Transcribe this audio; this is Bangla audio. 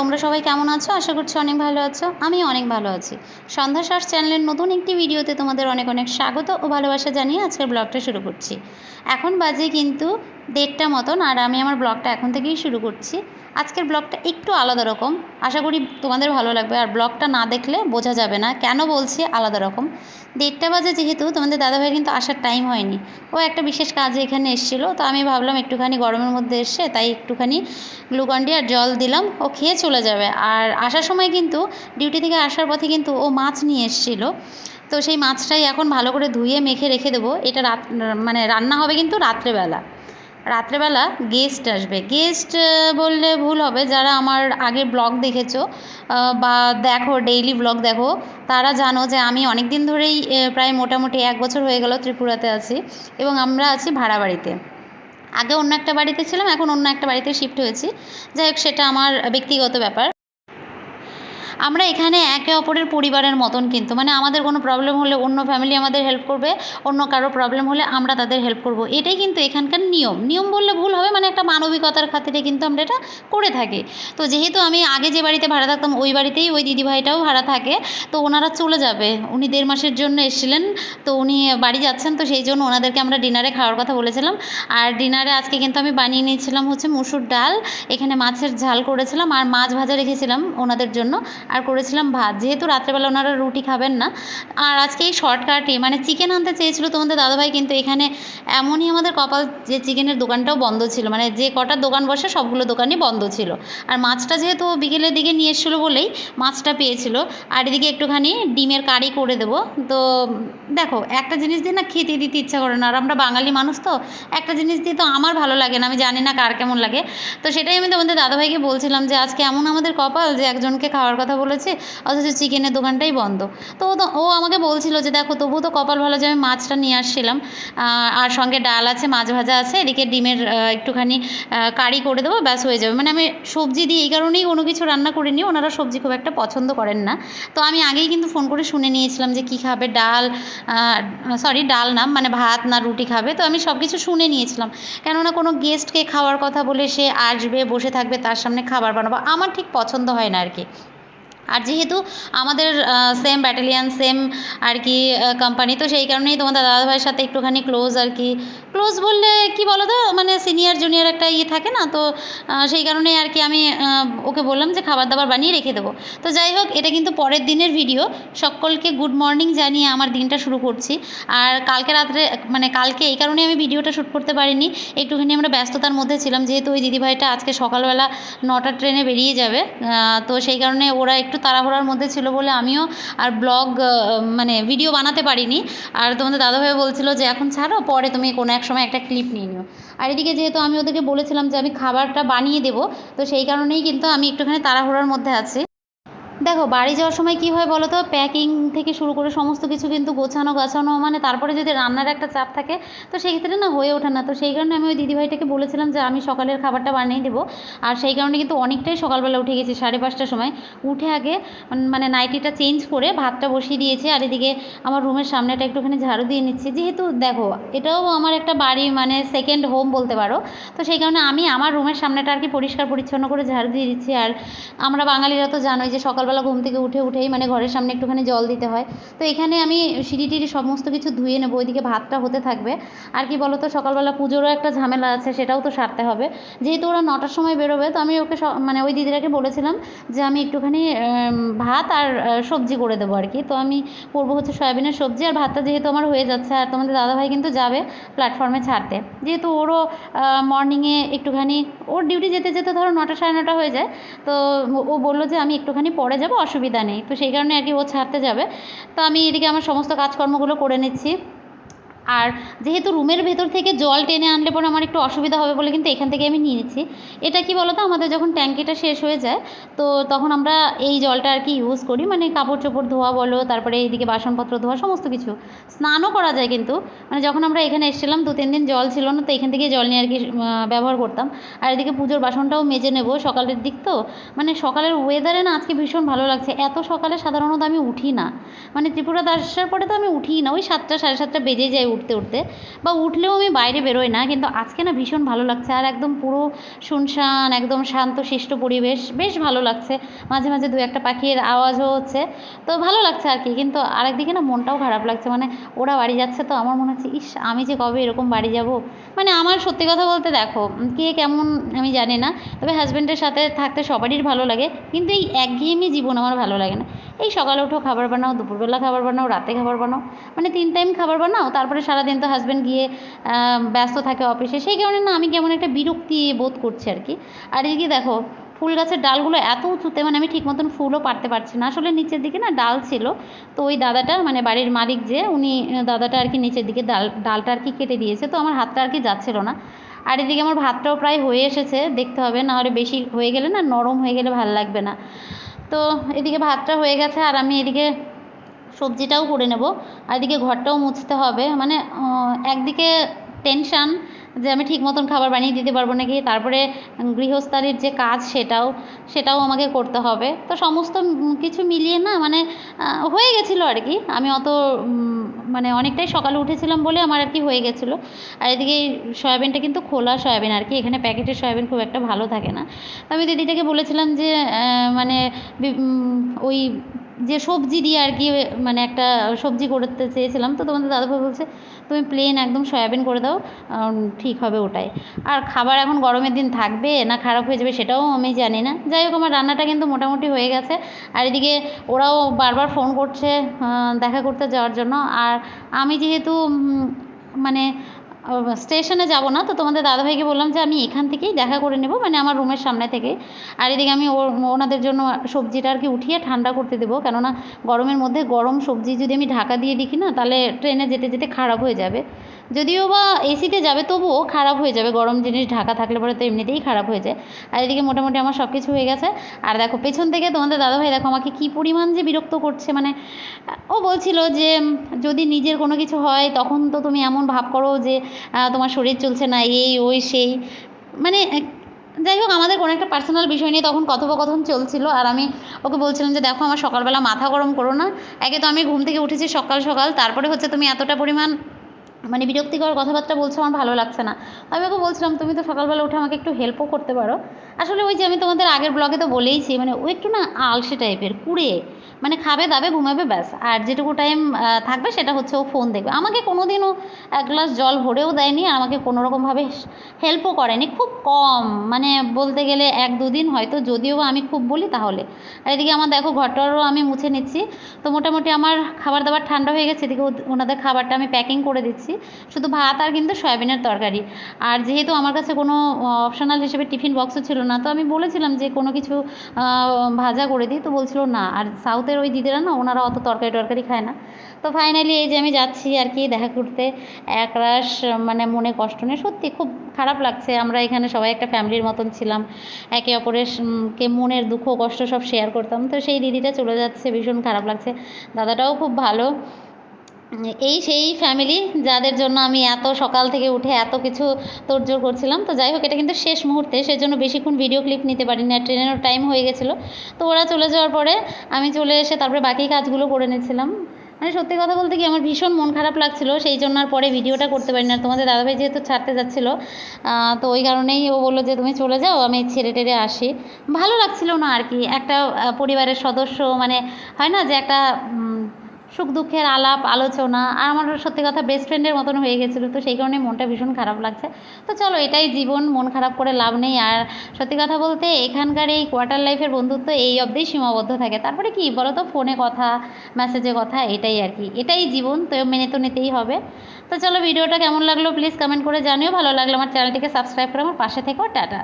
তোমরা সবাই কেমন আছো? আশা করছি অনেক ভালো আছো। আমি অনেক ভালো আছি। সন্ধ্যা সার চ্যানেলের নতুন একটি ভিডিওতে তোমাদের অনেক অনেক স্বাগত ও ভালোবাসা জানিয়ে আজকের ব্লগটা শুরু করছি। এখন বাজে কিন্তু দেড়টা মতন, আর আমি আমার ব্লগটা এখন থেকেই শুরু করছি। আজকের ব্লগটা একটু আলাদা রকম। আশা করি তোমাদের ভালো লাগবে, আর ব্লগটা না দেখলে বোঝা যাবে না কেন বলছি আলাদা রকম। দেড়টা বাজে যেহেতু, তোমাদের দাদাভাই কিন্তু আসার টাইম হয়নি। ও একটা বিশেষ কাজে এখানে এসেছিল, তো আমি ভাবলাম একটুখানি গরমের মধ্যে এসে তাই একটুখানি গ্লুকন্ডি আর জল দিলাম, ও খেয়ে চলে যাবে। আর আসার সময় কিন্তু ডিউটি থেকে আসার পথে কিন্তু ও মাছ নিয়ে এসেছিল। তো সেই মাছটাই এখন ভালো করে ধুয়ে মেখে রেখে দেবো। এটা রাত মানে রান্না হবে কিন্তু রাত্রেবেলা। রাত্রেবেলা গেস্ট আসবে। গেস্ট বললে ভুল হবে। যারা আমার আগের ব্লগ দেখেছ বা দেখো ডেইলি ব্লগ দেখো, তারা জানো যে আমি অনেক দিন ধরেই প্রায় মোটামুটি এক বছর হয়ে গেল ত্রিপুরাতে আছি এবং আমরা আছি ভাড়া বাড়িতে আগে অন্য একটা বাড়িতে ছিলাম, এখন অন্য একটা বাড়িতে শিফট হয়েছি। যাই হোক, সেটা আমার ব্যক্তিগত ব্যাপার। আমরা এখানে একে অপরের পরিবারের মতন কিন্তু মানে আমাদের কোনো প্রবলেম হলে অন্য ফ্যামিলি আমাদের হেল্প করবে, অন্য কারও প্রবলেম হলে আমরা তাদের হেল্প করব। এটাই কিন্তু এখানকার নিয়ম। নিয়ম বললে ভুল হবে মানে একটা মানবিকতার খাতিরে কিন্তু আমরা এটা করে থাকি। তো যেহেতু আমি আগে যে বাড়িতে ভাড়া থাকতাম, ওই বাড়িতেই ওই দিদিভাইটাও ভাড়া থাকে, তো ওনারা চলে যাবে। উনি দেড় মাসের জন্য এসেছিলেন, তো উনি বাড়ি যাচ্ছেন, তো সেই জন্য ওনাদেরকে আমরা ডিনারে খাওয়ার কথা বলেছিলাম। আর ডিনারে আজকে কিন্তু আমি বানিয়ে নিয়েছিলাম হচ্ছে মুসুর ডাল। এখানে মাছের ঝাল করেছিলাম, আর মাছ ভাজা রেখেছিলাম ওনাদের জন্য। আর করেছিলাম ভাত। যেহেতু রাত্রেবেলা ওনারা রুটি খাবেন না, আর আজকে এই শর্টকাটে মানে চিকেন আনতে চেয়েছিলো তোমাদের দাদাভাই, কিন্তু এখানে এমনই আমাদের কপাল যে চিকেনের দোকানটাও বন্ধ ছিল। মানে যে কটা দোকান বসে সবগুলো দোকানই বন্ধ ছিল। আর মাছটা যেহেতু বিকেলের দিকে নিয়ে এসেছিল বলেই মাছটা পেয়েছিল। আর এদিকে একটুখানি ডিমের কারি করে দেবো। তো দেখো, একটা জিনিস দিয়ে না খেতে দিতে ইচ্ছা করে না। আর আমরা বাঙালি মানুষ তো, একটা জিনিস দিয়ে তো আমার ভালো লাগে না, আমি জানি না কার কেমন লাগে। তো সেটাই আমি তোমাদের দাদাভাইকে বলছিলাম যে, আজকে এমন আমাদের কপাল যে একজনকে খাওয়ার কথা বলেছে, অথচ চিকেনের দোকানটাই বন্ধ। তো ও তো, ও আমাকে বলছিল যে, দেখো, তবুও তো কপাল ভালো যে আমি মাছটা নিয়ে আসছিলাম। আর সঙ্গে ডাল আছে, মাছ ভাজা আছে, এদিকে ডিমের একটুখানি কারি করে দেবো, ব্যাস হয়ে যাবে। মানে আমি সবজি দিই এই কারণেই কোনো কিছু রান্না করিনি, ওনারা সবজি খুব একটা পছন্দ করেন না। তো আমি আগেই কিন্তু ফোন করে শুনে নিয়েছিলাম যে, কী খাবে ডাল? সরি ডাল না মানে ভাত না রুটি খাবে। তো আমি সব কিছু শুনে নিয়েছিলাম। কেননা কোনো গেস্টকে খাওয়ার কথা বলে সে আসবে, বসে থাকবে, তার সামনে খাবার বানাবো, আমার ঠিক পছন্দ হয় না আর কি। আর যেহেতু আমাদের সেম ব্যাটালিয়ান সেম আর কি কোম্পানি তো সেই কারণেই তোমাদের দাদাভাইয়ের সাথে একটুখানি ক্লোজ আর কি ক্লোজ বললে কি বলো তো মানে সিনিয়র জুনিয়র একটা ইয়ে থাকে না? তো সেই কারণেই আর কি আমি ওকে বললাম যে খাবার দাবার বানিয়ে রেখে দেবো। তো যাই হোক, এটা কিন্তু পরের দিনের ভিডিও সকলকে গুড মর্নিং জানিয়ে আমার দিনটা শুরু করছি। আর কালকে রাত্রে মানে কালকে এই কারণেই আমি ভিডিওটা শ্যুট করতে পারিনি। একটুখানি আমরা ব্যস্ততার মধ্যে ছিলাম, যেহেতু ওই দিদিভাইটা আজকে সকালবেলা নটার ট্রেনে বেরিয়ে যাবে। তো সেই কারণে ওরা একটু তাড়াহুড়ার মধ্যে ছিল বলে আমিও আর ব্লগ মানে ভিডিও বানাতে পারিনি। আর তোমাদের দাদাভাই বলছিলো যে, এখন ছাড়ো, পরে তুমি কোনো এক সময় একটা ক্লিপ নিয়ে নিও। আর এদিকে যেহেতু আমি ওদেরকে বলেছিলাম যে আমি খাবারটা বানিয়ে দেবো, তো সেই কারণেই কিন্তু আমি একটুখানি তাড়াহুড়োর মধ্যে আছি। দেখো, বাড়ি যাওয়ার সময় কী হয় বলো তো? প্যাকিং থেকে শুরু করে সমস্ত কিছু কিন্তু গোছানো, গাছানো মানে তারপরে যদি রান্নার একটা চাপ থাকে, তো সেই ক্ষেত্রে না হয়ে ওঠে না। তো সেই কারণে আমি ওই দিদিভাইটাকে বলেছিলাম যে, আমি সকালের খাবারটা বানিয়ে দেবো। আর সেই কারণে কিন্তু অনেকটাই সকালবেলা উঠে গেছি, সাড়ে পাঁচটার সময়। উঠে আগে মানে নাইটিটা চেঞ্জ করে ভাতটা বসিয়ে দিয়েছি, আর এদিকে আমার রুমের সামনেটা একটুখানি ঝাড়ু দিয়ে নিচ্ছি। যেহেতু দেখো, এটাও আমার একটা বাড়ি মানে সেকেন্ড হোম বলতে পারো। তো সেই কারণে আমি আমার রুমের সামনেটা আর কি পরিষ্কার পরিচ্ছন্ন করে ঝাড়ু দিয়ে দিচ্ছি। আর আমরা বাঙালিরা তো জানোই যে সকাল সকালবেলা ঘুম থেকে উঠে উঠেই মানে ঘরের সামনে একটুখানি জল দিতে হয়। তো এখানে আমি সিঁড়ি টিড়ি সমস্ত কিছু ধুয়ে নেব, ওইদিকে ভাতটা হতে থাকবে। আর কি বলো তো সকালবেলা পুজোরও একটা ঝামেলা আছে, সেটাও তো সারতে হবে। যেহেতু ওরা নটার সময় বেরোবে, তো আমি ওকে মানে ওই দিদিটাকে বলেছিলাম যে আমি একটুখানি ভাত আর সবজি করে দেবো আর কি। তো আমি করব হচ্ছে সয়াবিনের সবজি, আর ভাতটা যেহেতু আমার হয়ে যাচ্ছে, আর তোমাদের দাদাভাই কিন্তু যাবে প্ল্যাটফর্মে ছাড়তে। যেহেতু ওরও মর্নিংয়ে একটুখানি, ওর ডিউটি যেতে যেতে ধরো নটা সাড়ে নটা হয়ে যায়, তো ও বলল যে আমি একটুখানি পরে যাব, অসুবিধা নেই। তো সেই কারণে আর কি ও ছাড়তে যাবে। তো আমি এদিকে আমার সমস্ত কাজকর্মগুলো করে নিচ্ছি। আর যেহেতু রুমের ভেতর থেকে জল টেনে আনলে পরে আমার একটু অসুবিধা হবে বলে কিন্তু এখান থেকে আমি নিয়ে নিচ্ছি। এটা কি বলো তো আমাদের যখন ট্যাঙ্কিটা শেষ হয়ে যায়, তো তখন আমরা এই জলটা আর কি ইউজ করি। মানে কাপড় চোপড় ধোয়া বলো, তারপরে এইদিকে বাসনপত্র ধোয়া, সমস্ত কিছু। স্নানও করা যায় কিন্তু। মানে যখন আমরা এখানে এসেছিলাম দু তিন দিন জল ছিল না, তো এখান থেকে জল নিয়ে আর কি ব্যবহার করতাম। আর এদিকে পুজোর বাসনটাও মেজে নেব সকালের দিক তো। মানে সকালের ওয়েদারে না আজকে ভীষণ ভালো লাগছে। এত সকালে সাধারণত আমি উঠি না। মানে ত্রিপুরা আসার পরে তো আমি উঠিই না। ওই সাতটা, সাড়ে সাতটা বেজে যায় উঠতে উঠতে বা উঠলেও আমি বাইরে বেরোই না, কিন্তু আজকে না ভীষণ ভালো লাগছে। আর একদম পুরো শুনশান, একদম শান্তশিষ্ট পরিবেশ বেশ ভালো লাগছে। মাঝে মাঝে দু একটা পাখির আওয়াজও হচ্ছে। তো ভালো লাগছে আর কি, কিন্তু আরেকদিকে না মনটাও খারাপ লাগছে। মানে ওরা বাড়ি যাচ্ছে তো, আমার মনে হচ্ছে, ইস, আমি যে কবে এরকম বাড়ি যাব? মানে আমার সত্যি কথা বলতে দেখো, কে কেমন আমি জানি না, তবে হাজব্যান্ডের সাথে থাকতে সবারই ভালো লাগে, কিন্তু এই একঘেয়েমি জীবন আমার ভালো লাগে না। এই সকালে উঠো, খাবার বানাও, দুপুরবেলা খাবার বানাও, রাতে খাবার বানাও মানে তিন টাইম খাবার বানাও, তারপরে সারাদিন তো হাজব্যান্ড গিয়ে ব্যস্ত থাকে অফিসে সেই কারণে না আমি কেমন একটা বিরক্তি বোধ করছি আর কি। আর এদিকে দেখো, ফুল গাছের ডালগুলো এত উঁচুতে মানে আমি ঠিক মতন ফুলও পারতে পারছি না। আসলে নিচের দিকে না ডাল ছিল, তো ওই দাদাটা মানে বাড়ির মালিক যে, উনি দাদাটা আর কি নিচের দিকে ডাল, ডালটা আর কি কেটে দিয়েছে, তো আমার হাতটা আর কি যাচ্ছিল না। আর এদিকে আমার ভাতটাও প্রায় হয়ে এসেছে, দেখতে হবে, না হলে বেশি হয়ে গেলে না নরম হয়ে গেলে ভালো লাগবে না। তো এদিকে ভাতটা হয়ে গেছে, আর আমি এদিকে সবজিটাও করে নেব। আর এদিকে ঘরটাও মুছতে হবে। মানে একদিকে টেনশান যে আমি ঠিক মতন খাবার বানিয়ে দিতে পারব নাকি, তারপরে গৃহস্থালির যে কাজ সেটাও সেটাও আমাকে করতে হবে। তো সমস্ত কিছু মিলিয়ে না মানে হয়ে গেছিল আর কি। আমি অত মানে অনেকটাই সকালে উঠেছিলাম বলে আমার আর কি হয়ে গেছিল। আর এদিকে এই সয়াবিনটা কিন্তু খোলা সয়াবিন আর কি। এখানে প্যাকেটের সয়াবিন খুব একটা ভালো থাকে না। আমি দিদিটাকে বলেছিলাম যে মানে ওই যে সবজি দিয়ে আর কি মানে একটা সবজি করতে চেয়েছিলাম, তো তোমাদের দাদাভাই বলছে, তুমি প্লেন একদম সয়াবিন করে দাও ঠিক হবে ওটাই। আর খাবার এখন গরমের দিন থাকবে, না খারাপ হয়ে যাবে সেটাও আমি জানি না। যাই হোক, আমার রান্নাটা কিন্তু মোটামুটি হয়ে গেছে। আর এদিকে ওরাও বারবার ফোন করছে দেখা করতে যাওয়ার জন্য। আর আমি যেহেতু মানে স্টেশনে যাব না, তো তোমাদের দাদাভাইকে বললাম যে আমি এখান থেকেই দেখা করে নেব মানে আমার রুমের সামনে থেকে। আর এদিকে আমি ওনাদের জন্য সবজিটা আর কি উঠিয়ে ঠান্ডা করতে দেবো, কেননা গরমের মধ্যে গরম সবজি যদি আমি ঢাকা দিয়ে দেখি না, তাহলে ট্রেনে যেতে যেতে খারাপ হয়ে যাবে। যদিও বা এসিতে যাবে, তবুও খারাপ হয়ে যাবে। গরম জিনিস, ঢাকা থাকলে পরে তো এমনিতেই খারাপ হয়ে যায়। আর এদিকে মোটামুটি আমার সব কিছু হয়ে গেছে। আর দেখো, পেছন থেকে তোমাদের দাদাভাই, দেখো, আমাকে কী পরিমাণ যে বিরক্ত করছে। মানে ও বলছিল যে, যদি নিজের কোনো কিছু হয়, তখন তো তুমি এমন ভাব করো যে তোমার শরীর চলছে না, এই, ওই, সেই। মানে যাই হোক, আমাদের কোনো একটা পার্সোনাল বিষয় নিয়ে তখন কথোপকথন চলছিল। আর আমি ওকে বলছিলাম যে, দেখো, আমার সকালবেলা মাথা গরম করো না। একে তো আমি ঘুম থেকে উঠেছি সকাল সকাল। তারপরে হচ্ছে তুমি এতটা পরিমাণ মানে বিরক্তিকর কথাবার্তা বলছো, আমার ভালো লাগছে না। আমি ওকে বলছিলাম, তুমি তো সকালবেলা উঠে আমাকে একটু হেল্পও করতে পারো। আসলে ওই যে আমি তোমাদের আগের ব্লগে তো বলেইছি মানে ও একটু না আলসে টাইপের কুড়ে। মানে খাবে, দাবে, ঘুমাবে, ব্যাস। আর যেটুকু টাইম থাকবে সেটা হচ্ছে ও ফোন দেখবে। আমাকে কোনো দিনও এক গ্লাস জল ভরেও দেয়নি আর আমাকে কোনো রকমভাবে হেল্পও করেনি, খুব কম। মানে বলতে গেলে এক দুদিন হয়তো, যদিও আমি খুব বলি তাহলে। আর এদিকে আমার দেখো ঘরটারও আমি মুছে নিচ্ছি। তো মোটামুটি আমার খাবার দাবার ঠান্ডা হয়ে গেছে, এদিকে ওনাদের খাবারটা আমি প্যাকিং করে দিচ্ছি। শুধু ভাত আর কিন্তু সয়াবিনের তরকারি। আর যেহেতু আমার কাছে কোনো অপশনাল হিসেবে টিফিন বক্সও ছিল না তো আমি বলেছিলাম যে কোনো কিছু ভাজা করে দিই। তো বলছিল না। আর সাউথের ওই দিদিরা না, ওনারা অত তরকারি টরকারি খায় না। তো ফাইনালি এই যে আমি যাচ্ছি আর কি দেখা করতে, একরাশ মানে মনে কষ্ট নেই। সত্যি খুব খারাপ লাগছে। আমরা এখানে সবাই একটা ফ্যামিলির মতন ছিলাম। একে অপরের কে মনের দুঃখ কষ্ট সব শেয়ার করতাম। তো সেই দিদিটা চলে যাচ্ছে, ভীষণ খারাপ লাগছে। দাদাটাও খুব ভালো। এই সেই ফ্যামিলি যাদের জন্য আমি এত সকাল থেকে উঠে এত কিছু তোড়জোড় করছিলাম। তো যাই হোক, এটা কিন্তু শেষ মুহূর্তে, সেজন্য বেশিক্ষণ ভিডিও ক্লিপ নিতে পারিনি আর ট্রেনেরও টাইম হয়ে গেছিল। তো ওরা চলে যাওয়ার পরে আমি চলে এসে তারপরে বাকি কাজগুলো করে নিচ্ছিলাম মানে সত্যি কথা বলতে কি আমার ভীষণ মন খারাপ লাগছিল, সেই জন্য আর পরে ভিডিওটা করতে পারি না তোমাদের দাদাভাই যেহেতু ছাড়তে যাচ্ছিল তো ওই কারণেই ও বলল যে, তুমি চলে যাও, আমি ছেড়ে টেড়ে আসি। ভালো লাগছিল না আর কি। একটা পরিবারের সদস্য মানে হয় না যে একটা সুখ দুঃখের আলাপ, আলোচনা, আর আমার সত্যি কথা বেস্ট ফ্রেন্ডের মতন হয়ে গেছিল, তো সেই কারণে মনটা ভীষণ খারাপ লাগছে। তো চলো, এটাই জীবন, মন খারাপ করে লাভ নেই। আর সত্যি কথা বলতে, এখানকার এই কোয়ার্টার লাইফের বন্ধুত্ব এই অবধিই সীমাবদ্ধ থাকে। তারপরে কি বলো তো ফোনে কথা মেসেজে কথা, এটাই আর কি। এটাই জীবন, তো মেনে তো নিতেই হবে। তো চলো ভিডিওটা কেমন লাগল প্লিজ কমেন্ট করে জানিও। ভালো লাগল আমার চ্যানেলটিকে সাবস্ক্রাইব করে আমার পাশে থেকেও। টাটা।